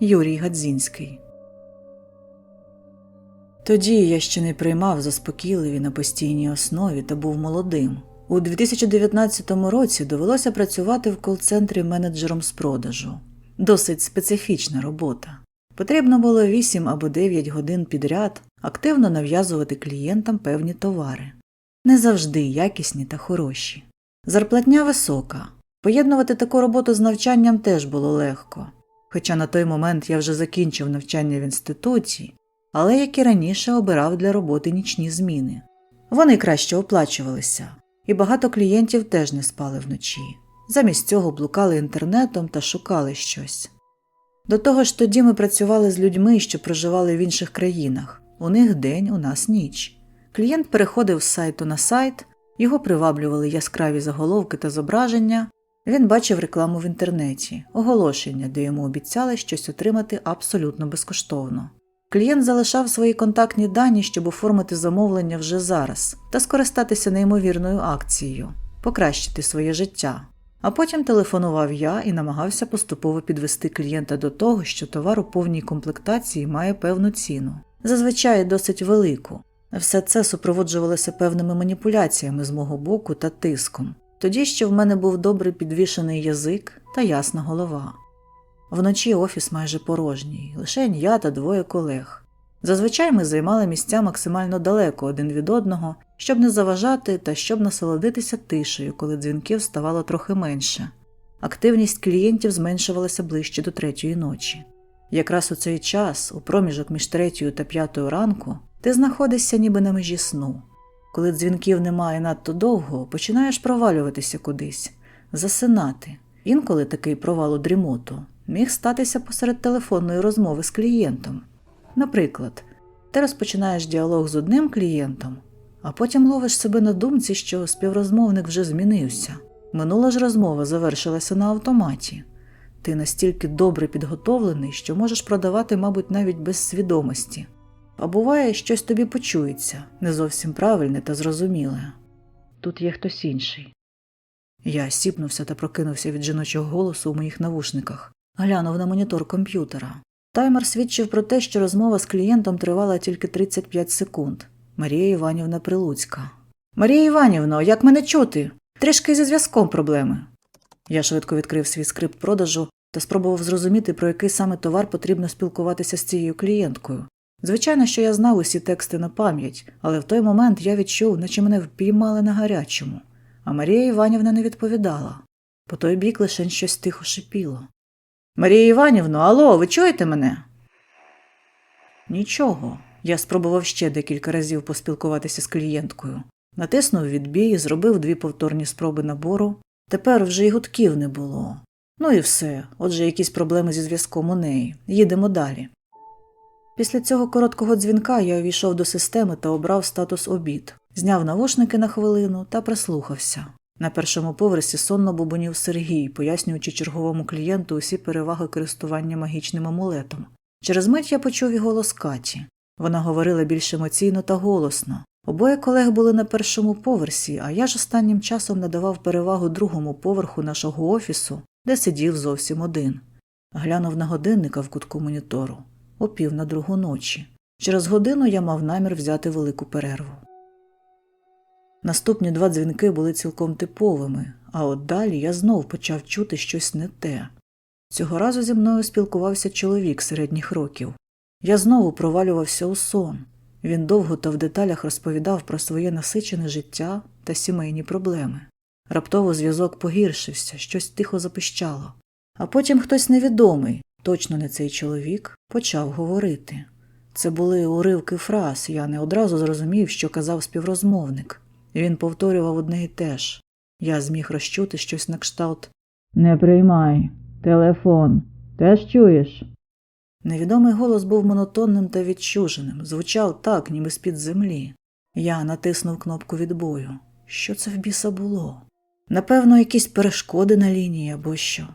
Юрій Гадзінський. Тоді я ще не приймав заспокійливі на постійній основі та був молодим. У 2019 році довелося працювати в кол-центрі менеджером з продажу. Досить специфічна робота. Потрібно було 8 або 9 годин підряд активно нав'язувати клієнтам певні товари. Не завжди якісні та хороші. Зарплатня висока. Поєднувати таку роботу з навчанням теж було легко. Хоча на той момент я вже закінчив навчання в інституті, але як і раніше обирав для роботи нічні зміни. Вони краще оплачувалися, і багато клієнтів теж не спали вночі. Замість цього блукали інтернетом та шукали щось. До того ж тоді ми працювали з людьми, що проживали в інших країнах. У них день, у нас ніч. Клієнт переходив з сайту на сайт, його приваблювали яскраві заголовки та зображення. Він бачив рекламу в інтернеті, оголошення, де йому обіцяли щось отримати абсолютно безкоштовно. Клієнт залишав свої контактні дані, щоб оформити замовлення вже зараз та скористатися неймовірною акцією, покращити своє життя. А потім телефонував я і намагався поступово підвести клієнта до того, що товар у повній комплектації має певну ціну, зазвичай досить велику. Все це супроводжувалося певними маніпуляціями з мого боку та тиском. Тоді ще в мене був добре підвішений язик та ясна голова. Вночі офіс майже порожній, лише я та двоє колег. Зазвичай ми займали місця максимально далеко один від одного, щоб не заважати та щоб насолодитися тишею, коли дзвінків ставало трохи менше. Активність клієнтів зменшувалася ближче до третьої ночі. Якраз у цей час, у проміжок між третьою та п'ятою ранку, ти знаходишся ніби на межі сну. Коли дзвінків немає надто довго, починаєш провалюватися кудись, засинати. Інколи такий провал у дрімоту міг статися посеред телефонної розмови з клієнтом. Наприклад, ти розпочинаєш діалог з одним клієнтом, а потім ловиш себе на думці, що співрозмовник вже змінився. Минула ж розмова завершилася на автоматі. Ти настільки добре підготовлений, що можеш продавати, мабуть, навіть без свідомості. А буває, щось тобі почується, не зовсім правильне та зрозуміле. Тут є хтось інший. Я сіпнувся та прокинувся від жіночого голосу у моїх навушниках, глянув на монітор комп'ютера. Таймер свідчив про те, що розмова з клієнтом тривала тільки 35 секунд. Марія Іванівна Прилуцька. Марія Іванівно, як мене чути? Трішки зі зв'язком проблеми. Я швидко відкрив свій скрипт продажу та спробував зрозуміти, про який саме товар потрібно спілкуватися з цією клієнткою. Звичайно, що я знав усі тексти на пам'ять, але в той момент я відчув, наче мене впіймали на гарячому, а Марія Іванівна не відповідала. По той бік лише щось тихо шипіло. Марія Іванівно, алло, ви чуєте мене? Нічого. Я спробував ще декілька разів поспілкуватися з клієнткою. Натиснув відбій, зробив дві повторні спроби набору. Тепер вже й гудків не було. Ну і все, отже, якісь проблеми зі зв'язком у неї. Їдемо далі. Після цього короткого дзвінка я увійшов до системи та обрав статус обід, зняв навушники на хвилину та прислухався. На першому поверсі сонно бубонів Сергій, пояснюючи черговому клієнту усі переваги користування магічним амулетом. Через мить я почув і голос Каті. Вона говорила більш емоційно та голосно. Обоє колег були на першому поверсі, а я ж останнім часом надавав перевагу другому поверху нашого офісу, де сидів зовсім один. Глянув на годинника в кутку монітору о пів на другу ночі. Через годину я мав намір взяти велику перерву. Наступні два дзвінки були цілком типовими, а от далі я знов почав чути щось не те. Цього разу зі мною спілкувався чоловік середніх років. Я знову провалювався у сон. Він довго та в деталях розповідав про своє насичене життя та сімейні проблеми. Раптово зв'язок погіршився, щось тихо запищало. А потім хтось невідомий, точно не цей чоловік, почав говорити. Це були уривки фраз, я не одразу зрозумів, що казав співрозмовник. Він повторював одне і те ж. Я зміг розчути щось на кшталт Не приймай. Телефон. Теж чуєш? Невідомий голос був монотонним та відчуженим, звучав так, ніби з-під землі. Я натиснув кнопку відбою. Що це в біса було? Напевно, якісь перешкоди на лінії або що.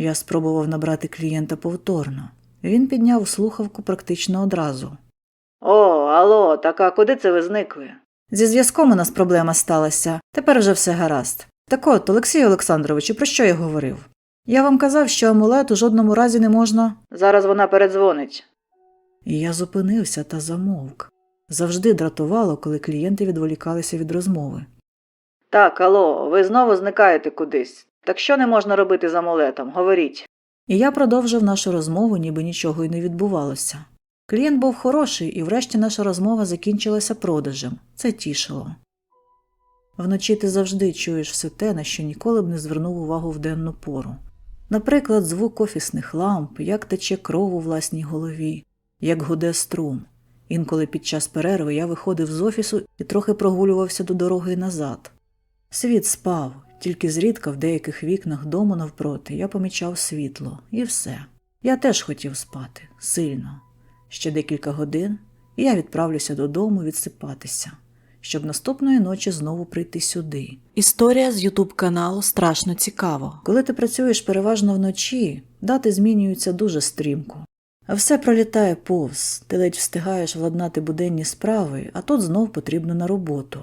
Я спробував набрати клієнта повторно. Він підняв слухавку практично одразу. О, алло, так а куди це ви зникли? Зі зв'язком у нас проблема сталася. Тепер вже все гаразд. Так от, Олексій Олександровичу, про що я говорив? Я вам казав, що амулет у жодному разі не можна. Зараз вона передзвонить. І я зупинився та замовк. Завжди дратувало, коли клієнти відволікалися від розмови. Так, алло, ви знову зникаєте кудись. Так що не можна робити з амулетом? Говоріть. І я продовжив нашу розмову, ніби нічого й не відбувалося. Клієнт був хороший, і врешті наша розмова закінчилася продажем. Це тішило. Вночі ти завжди чуєш все те, на що ніколи б не звернув увагу в денну пору. Наприклад, звук офісних ламп, як тече кров у власній голові, як гуде струм. Інколи під час перерви я виходив з офісу і трохи прогулювався до дороги назад. Світ спав, тільки зрідка в деяких вікнах дому навпроти я помічав світло, і все. Я теж хотів спати сильно. Ще декілька годин, і я відправлюся додому відсипатися, щоб наступної ночі знову прийти сюди. Історія з Ютуб каналу страшно цікаво. Коли ти працюєш переважно вночі, дати змінюються дуже стрімко. А все пролітає повз, ти ледь встигаєш владнати буденні справи, а тут знов потрібно на роботу.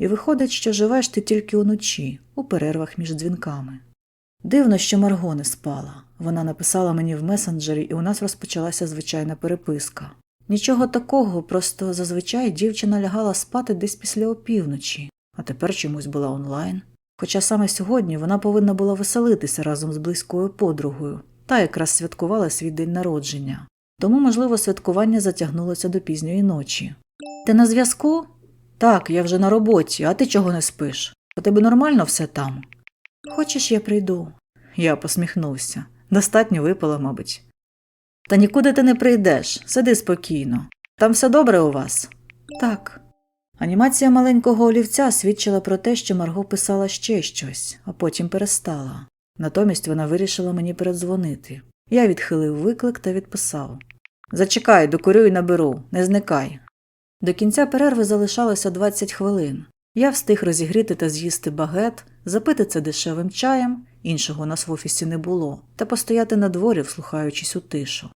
І виходить, що живеш ти тільки уночі, у перервах між дзвінками. Дивно, що Марго не спала. Вона написала мені в месенджері, і у нас розпочалася звичайна переписка. Нічого такого, просто зазвичай дівчина лягала спати десь після опівночі, а тепер чомусь була онлайн. Хоча саме сьогодні вона повинна була веселитися разом з близькою подругою, та якраз святкувала свій день народження. Тому, можливо, святкування затягнулося до пізньої ночі. Ти на зв'язку? Так, я вже на роботі, а ти чого не спиш? У тебе нормально все там? Хочеш, я прийду? Я посміхнувся. Достатньо випила, мабуть. Та нікуди ти не прийдеш, сиди спокійно. Там все добре у вас? Так. Анімація маленького олівця свідчила про те, що Марго писала ще щось, а потім перестала. Натомість вона вирішила мені передзвонити. Я відхилив виклик та відписав Зачекай, докурю і наберу, не зникай. До кінця перерви залишалося 20 хвилин. Я встиг розігріти та з'їсти багет, запити це дешевим чаєм, іншого у нас в офісі не було, та постояти на дворі, вслухаючись у тишу.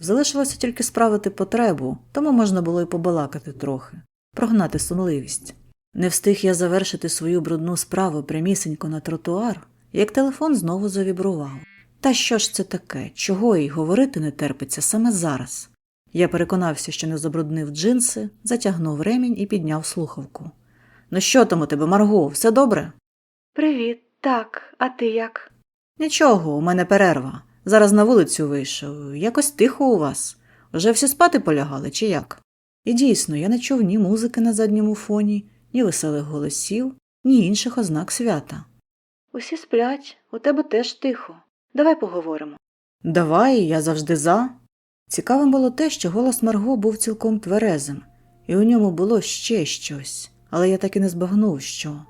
Залишилося тільки справити потребу, тому можна було й побалакати трохи, прогнати сонливість. Не встиг я завершити свою брудну справу прямісенько на тротуар, як телефон знову завібрував. Та що ж це таке, чого їй говорити не терпиться саме зараз? Я переконався, що не забруднив джинси, затягнув ремінь і підняв слухавку. Ну що там у тебе, Марго, все добре? Привіт, так, а ти як? Нічого, у мене перерва. Зараз на вулицю вийшов. Якось тихо у вас. Вже всі спати полягали, чи як? І дійсно, я не чув ні музики на задньому фоні, ні веселих голосів, ні інших ознак свята. Усі сплять, у тебе теж тихо. Давай поговоримо. Давай, я завжди за. Цікавим було те, що голос Марго був цілком тверезим, і у ньому було ще щось, але я так і не збагнув, що.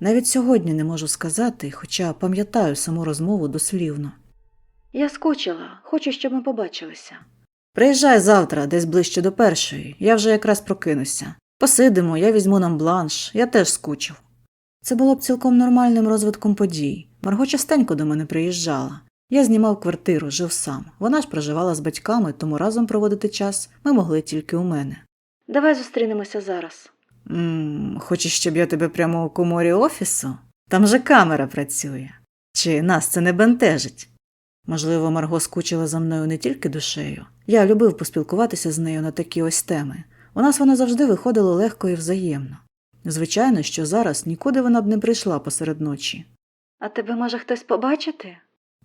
Навіть сьогодні не можу сказати, хоча пам'ятаю саму розмову дослівно. Я скучила, хочу, щоб ми побачилися. Приїжджай завтра, десь ближче до першої, я вже якраз прокинуся. Посидимо, я візьму нам бланш, я теж скучив. Це було б цілком нормальним розвитком подій. Марго частенько до мене приїжджала. Я знімав квартиру, жив сам. Вона ж проживала з батьками, тому разом проводити час ми могли тільки у мене. Давай зустрінемося зараз. Ммм, хочеш, щоб я тебе прямо у коморі офісу? Там же камера працює. Чи нас це не бентежить? Можливо, Марго скучила за мною не тільки душею. Я любив поспілкуватися з нею на такі ось теми. У нас вона завжди виходила легко і взаємно. Звичайно, що зараз нікуди вона б не прийшла посеред ночі. А тебе може хтось побачити?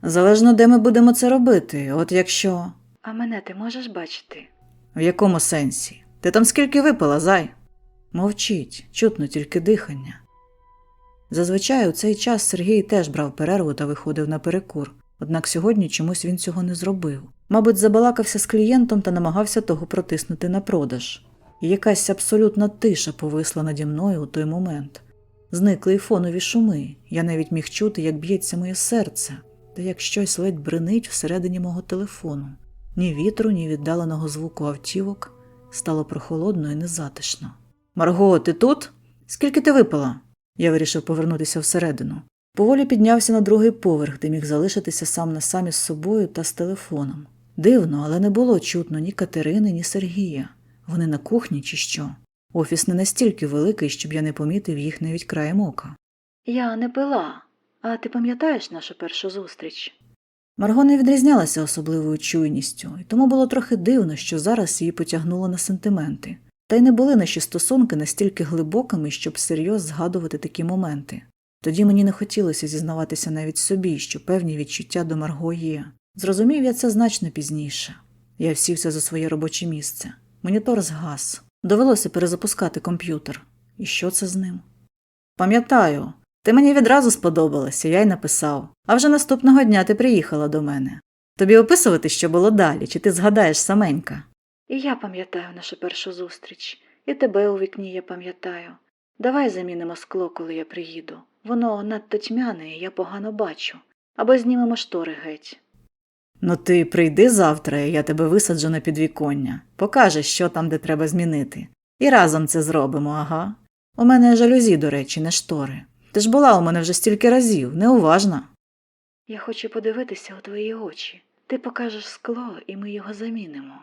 Залежно, де ми будемо це робити, от якщо. А мене ти можеш бачити? В якому сенсі? Ти там скільки випила, зай? Мовчить, чутно тільки дихання. Зазвичай у цей час Сергій теж брав перерву та виходив на перекур, однак сьогодні чомусь він цього не зробив. Мабуть, забалакався з клієнтом та намагався того протиснути на продаж. І якась абсолютна тиша повисла наді мною у той момент. Зникли й фонові шуми, я навіть міг чути, як б'ється моє серце, та як щось ледь бренить всередині мого телефону. Ні вітру, ні віддаленого звуку автівок. Стало прохолодно і незатишно. Марго, ти тут? Скільки ти випила? Я вирішив повернутися всередину. Поволі піднявся на другий поверх, де міг залишитися сам на сам із собою та з телефоном. Дивно, але не було чутно ні Катерини, ні Сергія. Вони на кухні чи що. Офіс не настільки великий, щоб я не помітив їх навіть краєм ока. Я не пила. А ти пам'ятаєш нашу першу зустріч? Марго не відрізнялася особливою чуйністю, і тому було трохи дивно, що зараз її потягнуло на сентименти. Та й не були наші стосунки настільки глибокими, щоб серйоз згадувати такі моменти. Тоді мені не хотілося зізнаватися навіть собі, що певні відчуття до Марго є. Зрозумів я це значно пізніше. Я всівся за своє робоче місце. Монітор згас. Довелося перезапускати комп'ютер. І що це з ним? Пам'ятаю, ти мені відразу сподобалася, я й написав. А вже наступного дня ти приїхала до мене. Тобі описувати, що було далі, чи ти згадаєш саменька? І я пам'ятаю нашу першу зустріч, і тебе у вікні я пам'ятаю. Давай замінимо скло, коли я приїду. Воно надто тьмяне, і я погано бачу. Або знімемо штори геть. Ну ти прийди завтра, і я тебе висаджу на підвіконня. Покажеш, що там, де треба змінити. І разом це зробимо, ага. У мене жалюзі, до речі, не штори. Ти ж була у мене вже стільки разів, неуважна. Я хочу подивитися у твої очі. Ти покажеш скло, і ми його замінимо.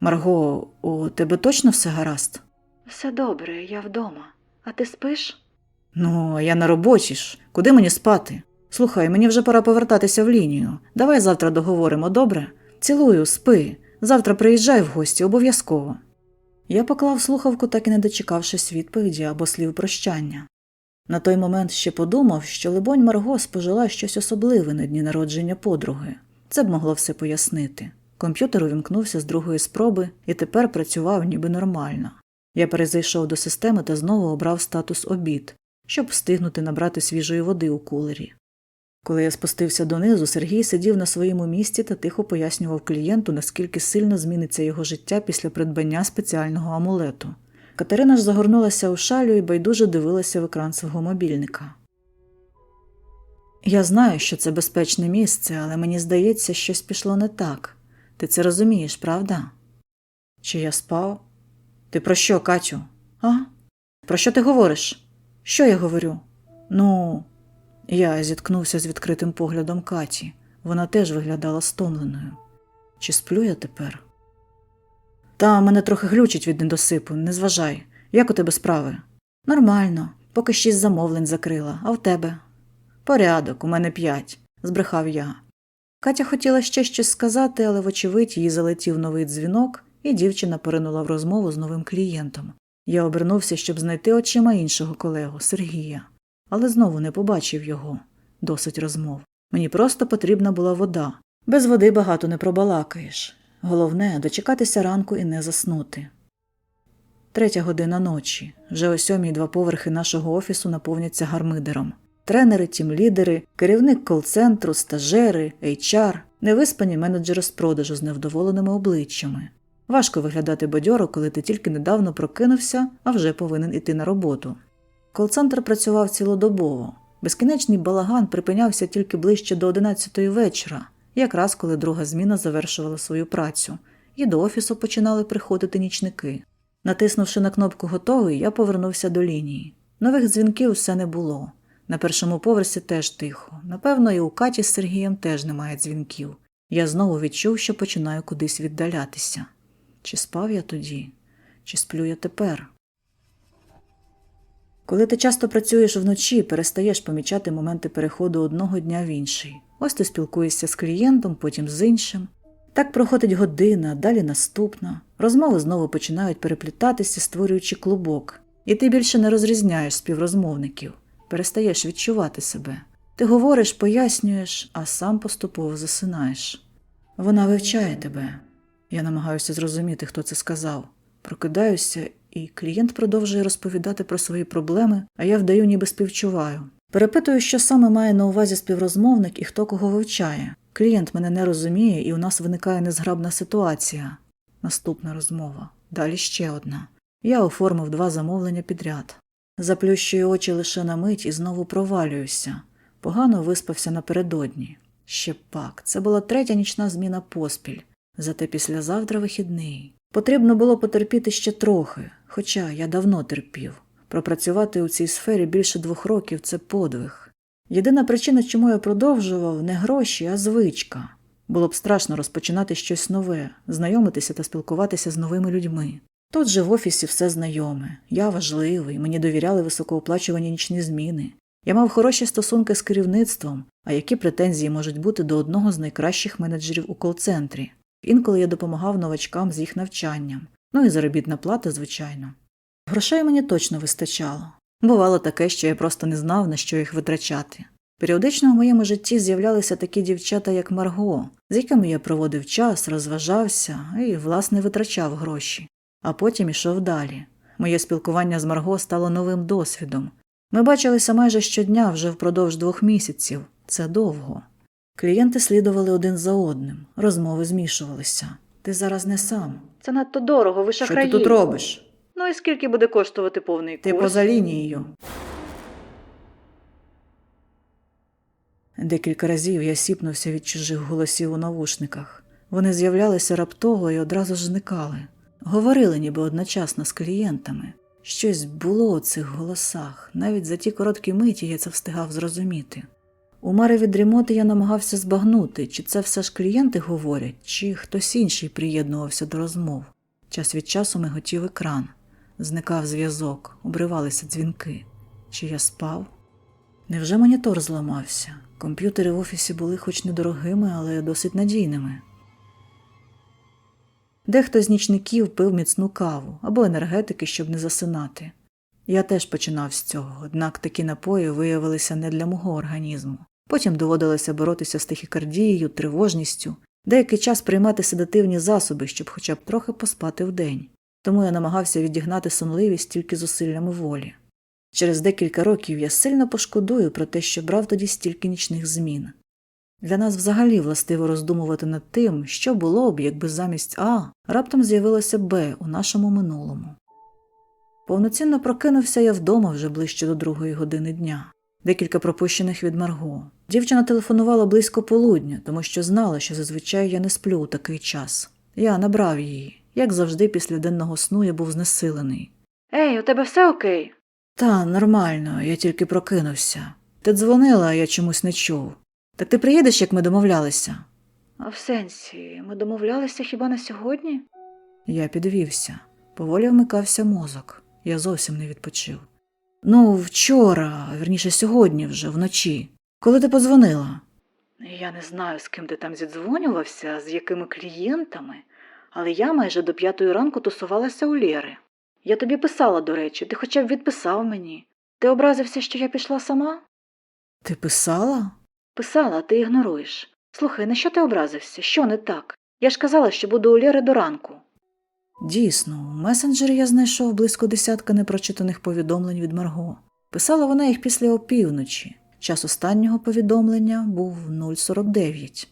Марго, у тебе точно все гаразд? Все добре, я вдома. А ти спиш? Ну, я на роботі ж. Куди мені спати? Слухай, мені вже пора повертатися в лінію. Давай завтра договоримо, добре? Цілую, спи. Завтра приїжджай в гості, обов'язково. Я поклав слухавку, так і не дочекавшись відповіді або слів прощання. На той момент ще подумав, що, либонь, Марго спожила щось особливе на дні народження подруги. Це б могло все пояснити. Комп'ютер увімкнувся з другої спроби і тепер працював ніби нормально. Я перезайшов до системи та знову обрав статус обід, щоб встигнути набрати свіжої води у кулері. Коли я спустився донизу, Сергій сидів на своєму місці та тихо пояснював клієнту, наскільки сильно зміниться його життя після придбання спеціального амулету. Катерина ж загорнулася у шалю і байдуже дивилася в екран свого мобільника. Я знаю, що це безпечне місце, але мені здається, щось пішло не так. Ти це розумієш, правда? Чи я спав? Ти про що, Катю? А? Про що ти говориш? Що я говорю? Ну, я зіткнувся з відкритим поглядом Каті. Вона теж виглядала стомленою. Чи сплю я тепер? Та мене трохи глючить від недосипу, не зважай. Як у тебе справи? Нормально, поки шість замовлень закрила, а в тебе? Порядок, у мене п'ять, збрехав я. Катя хотіла ще щось сказати, але, вочевидь, їй залетів новий дзвінок, і дівчина поринула в розмову з новим клієнтом. Я обернувся, щоб знайти очима іншого колегу Сергія, але знову не побачив його. Досить розмов. Мені просто потрібна була вода. Без води багато не пробалакаєш. Головне дочекатися ранку і не заснути. Третя година ночі. Вже о сьомій два поверхи нашого офісу наповняться гармидером. Тренери, тімлідери, керівник кол-центру, стажери, HR, невиспані менеджери з продажу з невдоволеними обличчями. Важко виглядати бадьоро, коли ти тільки недавно прокинувся, а вже повинен іти на роботу. Кол-центр працював цілодобово. Безкінечний балаган припинявся тільки ближче до 11 вечора, якраз коли друга зміна завершувала свою працю, і до офісу починали приходити нічники. Натиснувши на кнопку Готовий, я повернувся до лінії. Нових дзвінків все не було. На першому поверсі теж тихо. Напевно, і у Каті з Сергієм теж немає дзвінків. Я знову відчув, що починаю кудись віддалятися. Чи спав я тоді, чи сплю я тепер? Коли ти часто працюєш вночі, перестаєш помічати моменти переходу одного дня в інший. Ось ти спілкуєшся з клієнтом, потім з іншим. Так проходить година, далі наступна. Розмови знову починають переплітатися, створюючи клубок, і ти більше не розрізняєш співрозмовників, перестаєш відчувати себе. Ти говориш, пояснюєш, а сам поступово засинаєш. Вона вивчає тебе. Я намагаюся зрозуміти, хто це сказав. Прокидаюся, і клієнт продовжує розповідати про свої проблеми, а я вдаю, ніби співчуваю. Перепитую, що саме має на увазі співрозмовник і хто кого вивчає. Клієнт мене не розуміє, і у нас виникає незграбна ситуація. Наступна розмова. Далі ще одна. Я оформив два замовлення підряд. Заплющую очі лише на мить і знову провалююся. Погано виспався напередодні. Ще пак, це була третя нічна зміна поспіль. Зате післязавтра вихідний. Потрібно було потерпіти ще трохи, хоча я давно терпів. Пропрацювати у цій сфері більше двох років це подвиг. Єдина причина, чому я продовжував, не гроші, а звичка. Було б страшно розпочинати щось нове, знайомитися та спілкуватися з новими людьми. Тут же в офісі все знайоме, я важливий, мені довіряли високооплачувані нічні зміни. Я мав хороші стосунки з керівництвом, а які претензії можуть бути до одного з найкращих менеджерів у кол-центрі. Інколи я допомагав новачкам з їх навчанням, ну і заробітна плата, звичайно. Грошей мені точно вистачало. Бувало таке, що я просто не знав, на що їх витрачати. Періодично в моєму житті з'являлися такі дівчата, як Марго, з якими я проводив час, розважався і, власне, витрачав гроші, а потім ішов далі. Моє спілкування з Марго стало новим досвідом. Ми бачилися майже щодня вже впродовж двох місяців. Це довго. Клієнти слідували один за одним, розмови змішувалися. Ти зараз не сам. Це надто дорого, ви Що ти тут робиш? Ну і скільки буде коштувати повний Ти поза лінією. Декілька разів я сіпнувся від чужих голосів у навушниках. Вони з'являлися раптово і одразу ж зникали. Говорили ніби одночасно з клієнтами. Щось було у цих голосах. Навіть за ті короткі миті я це встигав зрозуміти. У мари від дрімоти я намагався збагнути, чи це все ж клієнти говорять, чи хтось інший приєднувався до розмов. Час від часу миготів екран. Зникав зв'язок, обривалися дзвінки. Чи я спав? Невже монітор зламався? Комп'ютери в офісі були хоч недорогими, але досить надійними. Дехто з нічників пив міцну каву або енергетики, щоб не засинати. Я теж починав з цього, однак такі напої виявилися не для мого організму. Потім доводилося боротися з тахікардією, тривожністю, деякий час приймати седативні засоби, щоб хоча б трохи поспати вдень. Тому я намагався відігнати сонливість тільки зусиллями волі. Через декілька років я сильно пошкодую про те, що брав тоді стільки нічних змін. Для нас взагалі властиво роздумувати над тим, що було б, якби замість А раптом з'явилося Б у нашому минулому. Повноцінно прокинувся я вдома вже ближче до другої години дня. Декілька пропущених від Марго. Дівчина телефонувала близько полудня, тому що знала, що зазвичай я не сплю у такий час. Я набрав її. Як завжди, після денного сну я був знесилений. Ей, у тебе все окей? Та, нормально, я тільки прокинувся. Ти дзвонила, а я чомусь не чув. Так ти приїдеш, як ми домовлялися? А в сенсі, ми домовлялися хіба на сьогодні? Я підвівся. Поволі вмикався мозок. Я зовсім не відпочив. Ну, вчора, верніше сьогодні вже, вночі. Коли ти подзвонила? Я не знаю, з ким ти там зідзвонювався, з якими клієнтами, але я майже до п'ятої ранку тусувалася у Лєри. Я тобі писала, до речі, ти хоча б відписав мені. Ти образився, що я пішла сама? Ти писала? Писала, ти ігноруєш. Слухай, на що ти образився? Що не так? Я ж казала, що буду у Лєри до ранку. Дійсно, у месенджері я знайшов близько десятка непрочитаних повідомлень від Марго. Писала вона їх після опівночі. Час останнього повідомлення був 049.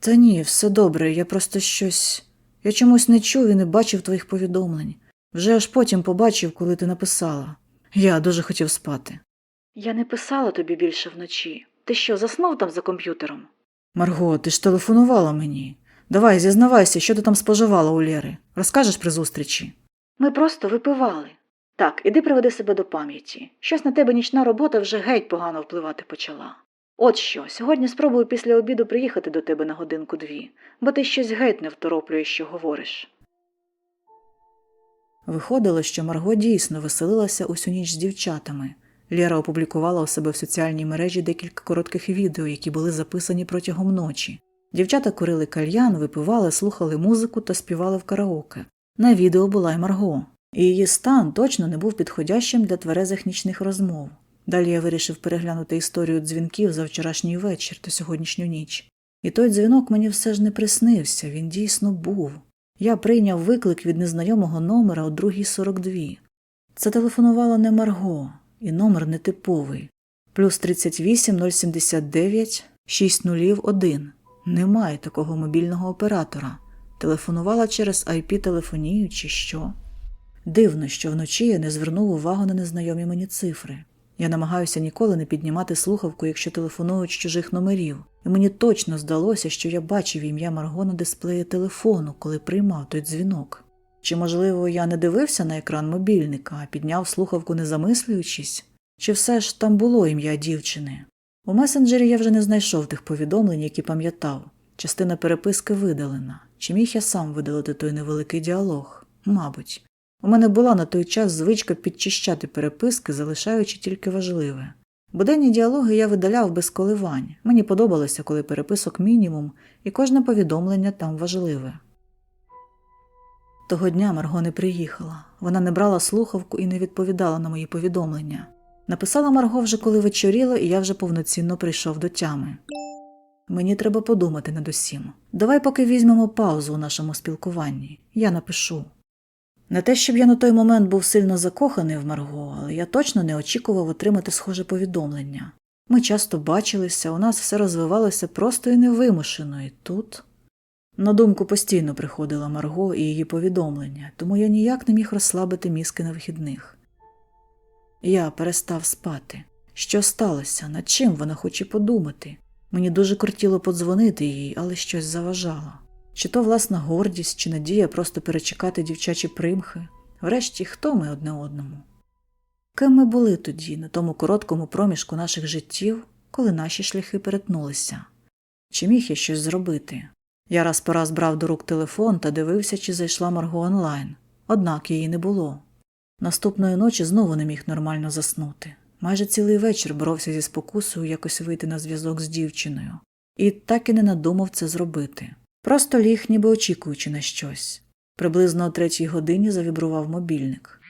Та ні, все добре, я просто щось. Я чомусь не чув і не бачив твоїх повідомлень. Вже аж потім побачив, коли ти написала. Я дуже хотів спати. Я не писала тобі більше вночі. Ти що, заснув там за комп'ютером? Марго, ти ж телефонувала мені. Давай, зізнавайся, що ти там споживала у Лєри. Розкажеш при зустрічі. Ми просто випивали. Так, іди приведи себе до пам'яті. Щось на тебе нічна робота вже геть погано впливати почала. От що, сьогодні спробую після обіду приїхати до тебе на годинку дві, бо ти щось геть не второплюєш, що говориш. Виходило, що Марго дійсно веселилася усю ніч з дівчатами. Лєра опублікувала у себе в соціальній мережі декілька коротких відео, які були записані протягом ночі. Дівчата курили кальян, випивали, слухали музику та співали в караоке. На відео була й Марго, і її стан точно не був підходящим для тверезих нічних розмов. Далі я вирішив переглянути історію дзвінків за вчорашній вечір та сьогоднішню ніч. І той дзвінок мені все ж не приснився, він дійсно був. Я прийняв виклик від незнайомого номера о 2.42. Це телефонувала не Марго, і номер нетиповий. Плюс 38 079 601. Немає такого мобільного оператора. Телефонувала через IP-телефонію чи що. Дивно, що вночі я не звернув увагу на незнайомі мені цифри. Я намагаюся ніколи не піднімати слухавку, якщо телефонують з чужих номерів. і мені точно здалося, що я бачив ім'я Марго на дисплеї телефону, коли приймав той дзвінок. Чи, можливо, я не дивився на екран мобільника, а підняв слухавку, не замислюючись? Чи все ж там було ім'я дівчини? У месенджері я вже не знайшов тих повідомлень, які пам'ятав. Частина переписки видалена. Чи міг я сам видалити той невеликий діалог? Мабуть. У мене була на той час звичка підчищати переписки, залишаючи тільки важливе. Буденні діалоги я видаляв без коливань. Мені подобалося, коли переписок мінімум, і кожне повідомлення там важливе. Того дня Марго не приїхала. Вона не брала слухавку і не відповідала на мої повідомлення. Написала Марго вже коли вечоріло, і я вже повноцінно прийшов до тями. Мені треба подумати над усім. Давай поки візьмемо паузу у нашому спілкуванні. Я напишу. Не те, щоб я на той момент був сильно закоханий в Марго, але я точно не очікував отримати схоже повідомлення. Ми часто бачилися, у нас все розвивалося просто і невимушено, і тут. На думку постійно приходила Марго і її повідомлення, тому я ніяк не міг розслабити мізки на вихідних. Я перестав спати. Що сталося? Над чим вона хоче подумати? Мені дуже кортіло подзвонити їй, але щось заважало. Чи то власна гордість, чи надія просто перечекати дівчачі примхи. Врешті, хто ми одне одному? Ким ми були тоді, на тому короткому проміжку наших життів, коли наші шляхи перетнулися? Чи міг я щось зробити? Я раз по раз брав до рук телефон та дивився, чи зайшла Марго онлайн, однак її не було. Наступної ночі знову не міг нормально заснути. Майже цілий вечір боровся зі спокусою якось вийти на зв'язок з дівчиною, і так і не надумав це зробити. Просто ліг, ніби очікуючи на щось. Приблизно о третій годині завібрував мобільник.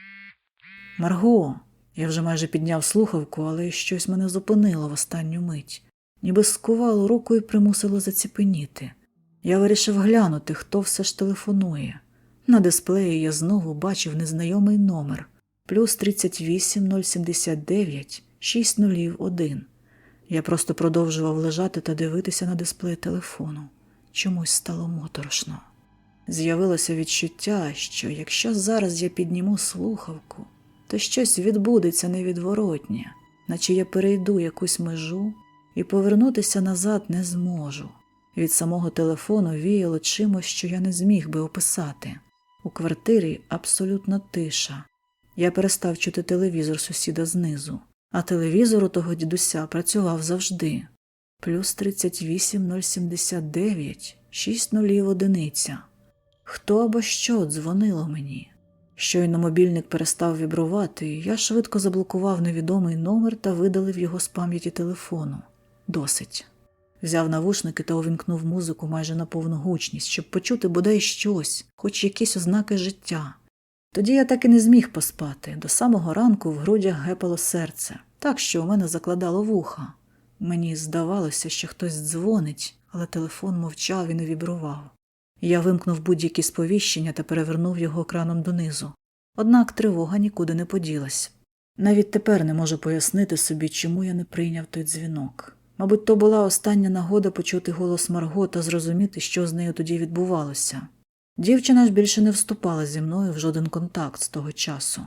Марго, я вже майже підняв слухавку, але щось мене зупинило в останню мить, ніби скувало руку і примусило заціпеніти. Я вирішив глянути, хто все ж телефонує. На дисплеї я знову бачив незнайомий номер плюс 38 079 601. Я просто продовжував лежати та дивитися на дисплей телефону. Чомусь стало моторошно. З'явилося відчуття, що якщо зараз я підніму слухавку, то щось відбудеться невідворотнє, наче я перейду якусь межу і повернутися назад не зможу. Від самого телефону віяло чимось, що я не зміг би описати. У квартирі абсолютна тиша. Я перестав чути телевізор сусіда знизу, а телевізор у того дідуся працював завжди. Плюс 38 079, 6 нулів одиниця. Хто або що дзвонило мені? Щойно мобільник перестав вібрувати, я швидко заблокував невідомий номер та видалив його з пам'яті телефону. Досить. Взяв навушники та увімкнув музику майже на повну гучність, щоб почути бодай щось, хоч якісь ознаки життя. Тоді я так і не зміг поспати. До самого ранку в грудях гепало серце, так що у мене закладало вуха. Мені здавалося, що хтось дзвонить, але телефон мовчав і не вібрував. Я вимкнув будь-які сповіщення та перевернув його екраном донизу. Однак тривога нікуди не поділась. Навіть тепер не можу пояснити собі, чому я не прийняв той дзвінок. Мабуть, то була остання нагода почути голос Марго та зрозуміти, що з нею тоді відбувалося. Дівчина ж більше не вступала зі мною в жоден контакт з того часу.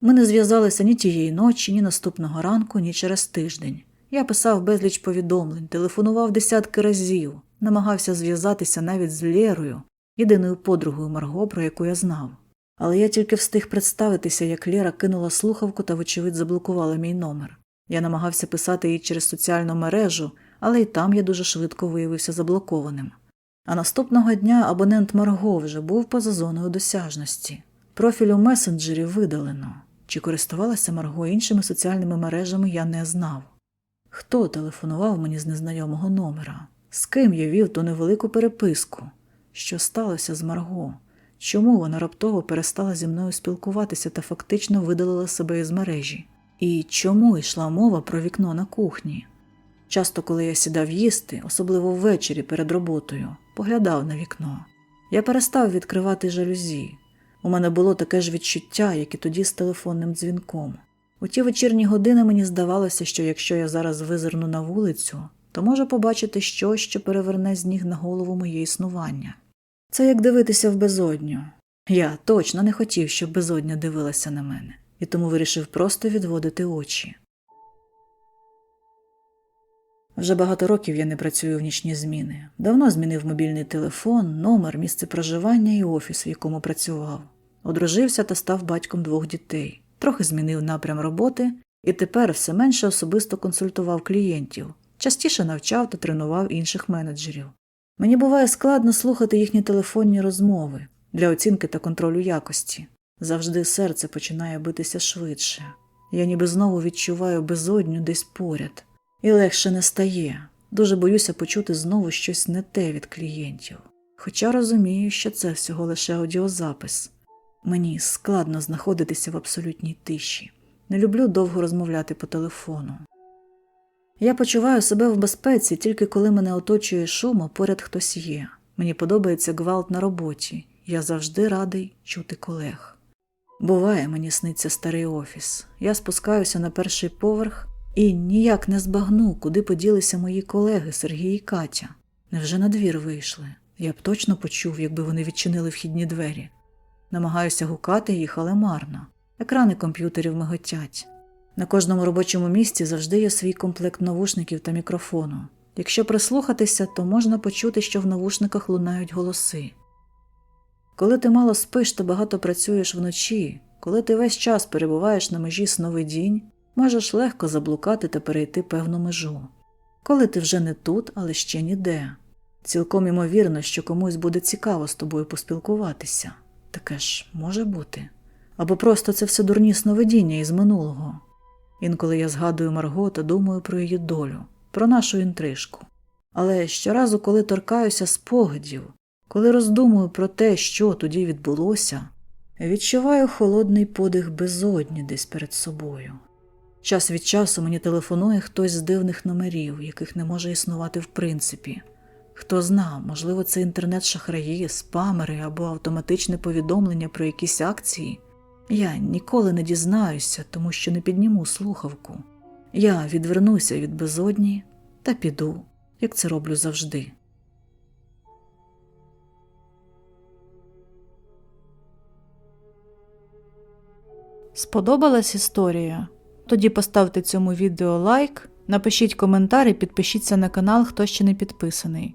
Ми не зв'язалися ні тієї ночі, ні наступного ранку, ні через тиждень. Я писав безліч повідомлень, телефонував десятки разів, намагався зв'язатися навіть з Лєрою, єдиною подругою Марго, про яку я знав. Але я тільки встиг представитися, як Лєра кинула слухавку та, вочевидь, заблокувала мій номер. Я намагався писати їй через соціальну мережу, але й там я дуже швидко виявився заблокованим. А наступного дня абонент Марго вже був поза зоною досяжності. Профіль у месенджері видалено. Чи користувалася Марго іншими соціальними мережами, я не знав. Хто телефонував мені з незнайомого номера? З ким я вів ту невелику переписку? Що сталося з Марго? Чому вона раптово перестала зі мною спілкуватися та фактично видалила себе із мережі? І чому йшла мова про вікно на кухні? Часто, коли я сідав їсти, особливо ввечері перед роботою, поглядав на вікно. Я перестав відкривати жалюзі. У мене було таке ж відчуття, як і тоді з телефонним дзвінком. У ті вечірні години мені здавалося, що якщо я зараз визирну на вулицю, то можу побачити щось, що переверне з ніг на голову моє існування. Це як дивитися в безодню. Я точно не хотів, щоб безодня дивилася на мене, і тому вирішив просто відводити очі. Вже багато років я не працюю в нічні зміни. Давно змінив мобільний телефон, номер, місце проживання і офіс, в якому працював. Одружився та став батьком двох дітей. Трохи змінив напрям роботи і тепер все менше особисто консультував клієнтів, частіше навчав та тренував інших менеджерів. Мені буває складно слухати їхні телефонні розмови для оцінки та контролю якості. Завжди серце починає битися швидше. Я ніби знову відчуваю безодню десь поряд. І легше не стає. Дуже боюся почути знову щось не те від клієнтів. Хоча розумію, що це всього лише аудіозапис. Мені складно знаходитися в абсолютній тиші. Не люблю довго розмовляти по телефону. Я почуваю себе в безпеці тільки коли мене оточує шум, а поряд хтось є. Мені подобається гвалт на роботі. Я завжди радий чути колег. Буває, мені сниться старий офіс. Я спускаюся на перший поверх і ніяк не збагну, куди поділися мої колеги Сергій і Катя. Невже на двір вийшли? Я б точно почув, якби вони відчинили вхідні двері. Намагаюся гукати їх, але марно. Екрани комп'ютерів миготять. На кожному робочому місці завжди є свій комплект навушників та мікрофону. Якщо прислухатися, то можна почути, що в навушниках лунають голоси. Коли ти мало спиш та багато працюєш вночі, коли ти весь час перебуваєш на межі сновидінь, можеш легко заблукати та перейти певну межу. Коли ти вже не тут, але ще ніде. Цілком імовірно, що комусь буде цікаво з тобою поспілкуватися. Таке ж може бути. Або просто це все дурні сновидіння із минулого. Інколи я згадую Марго та думаю про її долю, про нашу інтрижку. Але щоразу, коли торкаюся спогадів, коли роздумую про те, що тоді відбулося, відчуваю холодний подих безодні десь перед собою. Час від часу мені телефонує хтось з дивних номерів, яких не може існувати в принципі. Хто зна, можливо, це інтернет-шахраї, спамери або автоматичне повідомлення про якісь акції. Я ніколи не дізнаюся, тому що не підніму слухавку. Я відвернуся від безодні та піду, як це роблю завжди. Сподобалась історія? Тоді поставте цьому відео лайк, напишіть коментар і підпишіться на канал, хто ще не підписаний.